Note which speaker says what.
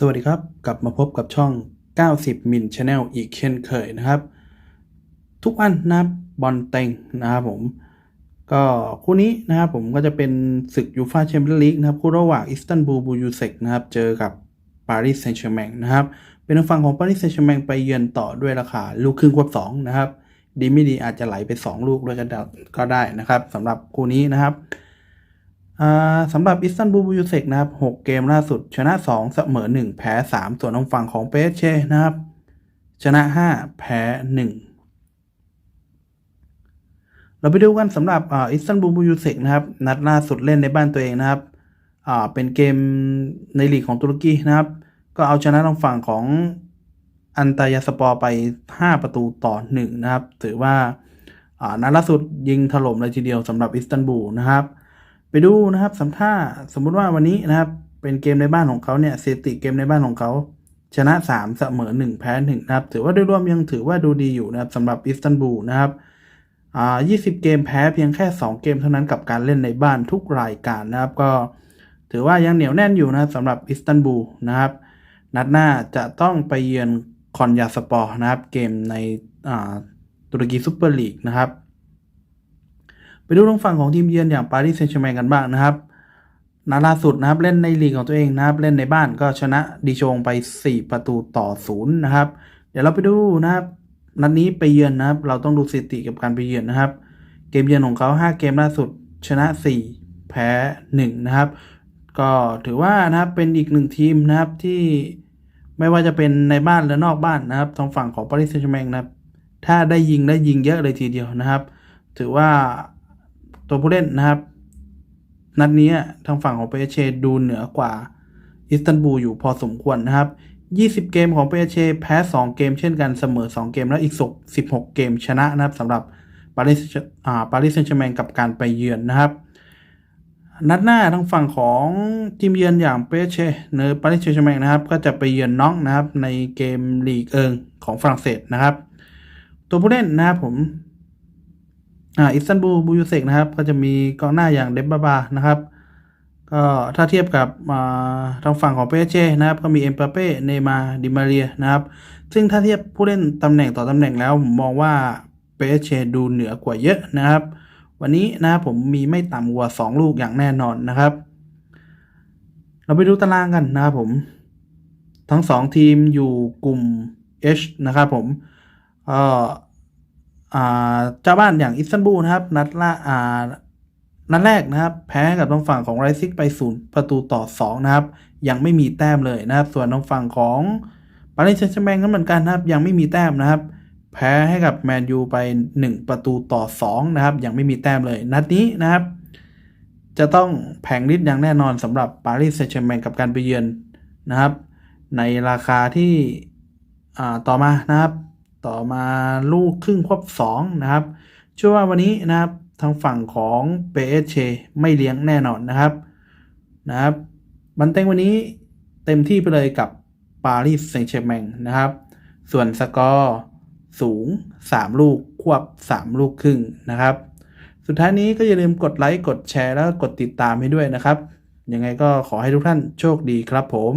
Speaker 1: สวัสดีครับ กลับมาพบกับช่อง 90 มิลชาแนลอีกเช่นเคยนะครับ ทุกวันนะครับบอลเต็งนะครับผม ก็คู่นี้นะครับผมก็จะเป็นศึกยูฟาแชมเปี้ยนลีกนะครับ คู่ระหว่างอิสตันบูลบูยูเซกนะครับ เจอกับปารีสแซงต์แชร์แมงนะครับ เป็นทางฝั่งของปารีสแซงต์แชร์แมงไปเยือนต่อด้วยราคาลูกครึ่งควบสองนะครับ ดีไม่ดีอาจจะไหลไป 2 ลูกด้วยกันก็ได้นะครับสำหรับคู่นี้นะครับ สำหรับอิสตันบูลบูยูเซกนะครับ 6 เกมล่าสุด ชนะ 2 เสมอ 1 แพ้ 3 ส่วนทางฝั่งของเปเช่นะครับ ชนะ 5 แพ้ 1 เราไปดูกันสำหรับอิสตันบูลบูยูเซกนะครับ นัดล่าสุดเล่นในบ้านตัวเองนะครับเป็นเกมในลีกของตุรกีนะครับ ก็เอาชนะทางฝั่งของอันตายาสปอร์ไป 5 ประตูต่อ 1 นะครับ ถือว่าอ่านัดล่าสุดยิงถล่มเลยทีเดียวสำหรับอิสตันบูลนะครับ ไปดูนะครับสำท่าสมมุติว่าวันนี้นะครับ เป็นเกมในบ้านของเขาเนี่ยสถิติเกมในบ้านของเขาชนะ 3 เสมอ 1 แพ้1นะครับ ถือว่าโดยรวมยังถือว่าดูดีอยู่นะครับสำหรับอิสตันบูลนะครับอ่า20 เกมแพ้เพียงแค่ 2 เกมเท่านั้นกับการเล่นในบ้านทุกรายการนะครับ ก็ถือว่ายังเหนียวแน่นอยู่นะครับสำหรับอิสตันบูลนะครับ นัดหน้าจะต้องไปเยือนคอนยาสปอร์นะครับ เกมในอ่าตุรกีซูเปอร์ลีกนะครับ ไปดูทางฝั่งของทีมเยือนอย่างปารีสแซงต์แชร์แมงกันบ้างนะครับนัดล่าสุดนะครับเล่นในลีกของตัวเองนะครับ เล่นในบ้านก็ชนะดีชงไป 4 ประตูต่อศูนย์นะครับ เดี๋ยวเราไปดูนะครับนัดนี้ไปเยือนนะครับ เราต้องดูสถิติกับการไปเยือนนะครับ เกมเยือนของเขา 5 เกมล่าสุดชนะ 4 แพ้ 1 นะครับ ก็ถือว่านะครับเป็นอีกหนึ่งทีมนะครับที่ไม่ว่าจะเป็นในบ้านหรือนอกบ้านนะครับทางฝั่งของปารีสแซงต์แชร์แมงนะครับ ถ้าได้ยิงได้ยิงเยอะเลยทีเดียวนะครับ ถือว่า ตัวผู้เล่นนะครับ นัดนี้ทางฝั่งของเปเชดูเหนือกว่าอิสตันบูลอยู่พอสมควรนะครับ 20 เกมของเปเชแพ้ 2 เกมเช่นกันเสมอ 2 เกมแล้วอีก 16 เกมชนะนะครับสำหรับปารีสอ่าปารีสแซงต์แชร์แมงกับการไปเยือนนะครับ นัดหน้าทางฝั่งของทีมเยือนอย่างเปเชเนอปารีสแซงต์แชร์แมงนะครับ ก็จะไปเยือนน้องนะครับในเกมลีกเอิงของฝรั่งเศสนะครับ ตัวผู้เล่นนะครับผม อ่าอิสตันบูลบูยูเซกนะครับ ก็จะมีกองหน้าอย่างเดบบาบานะครับก็ถ้าเทียบกับทางฝั่งของเปเช่นะครับก็มีเอ็มปาเป้เนมาร์ดิมาเรียนะครับ ซึ่งถ้าเทียบผู้เล่นตำแหน่งต่อตำแหน่งแล้ว ผมมองว่าเปเช่ดูเหนือกว่าเยอะนะครับ วันนี้นะครับผมมีไม่ต่ำกว่า 2 ลูกอย่างแน่นอนนะครับ เราไปดูตารางกันนะครับผม ทั้ง 2 ทีมอยู่กลุ่ม H นะครับผมเอ่อ เจ้าบ้านอย่างอิสตันบูลนะครับ นัดละอ่านัดแรกนะครับ แพ้กับทางฝั่งของไรซิกไปศูนย์ประตูต่อ 2 นะครับ ยังไม่มีแต้มเลยนะครับ ส่วนทางฝั่งของปารีสแซงต์แชร์แมงก็เหมือนกันนะครับ ยังไม่มีแต้มนะครับ แพ้ให้กับแมนยูไป 1 ประตูต่อ 2 นะครับ ยังไม่มีแต้มเลย นัดนี้นะครับ จะต้องแผงฤทธิ์อย่างแน่นอนสำหรับปารีสแซงต์แชร์แมงกับการไปเยือนนะครับ ในราคาที่ต่อมานะครับ ต่อมาลูกครึ่งควบ2นะครับเชื่อว่าวันนี้นะครับทางฝั่งของเปเอเชไม่เลี้ยงแน่นอนนะครับนะครับบันเต็งวันนี้เต็มที่ไปเลยกับปารีสแซงต์แชร์แมงนะครับ ส่วนสกอร์สูง 3 ลูกควบ 3 ลูกครึ่งนะครับ สุดท้ายนี้ก็อย่าลืมกดไลค์ กดแชร์แล้วกดติดตามให้ด้วยนะครับ ยังไงก็ขอให้ทุกท่านโชคดีครับผม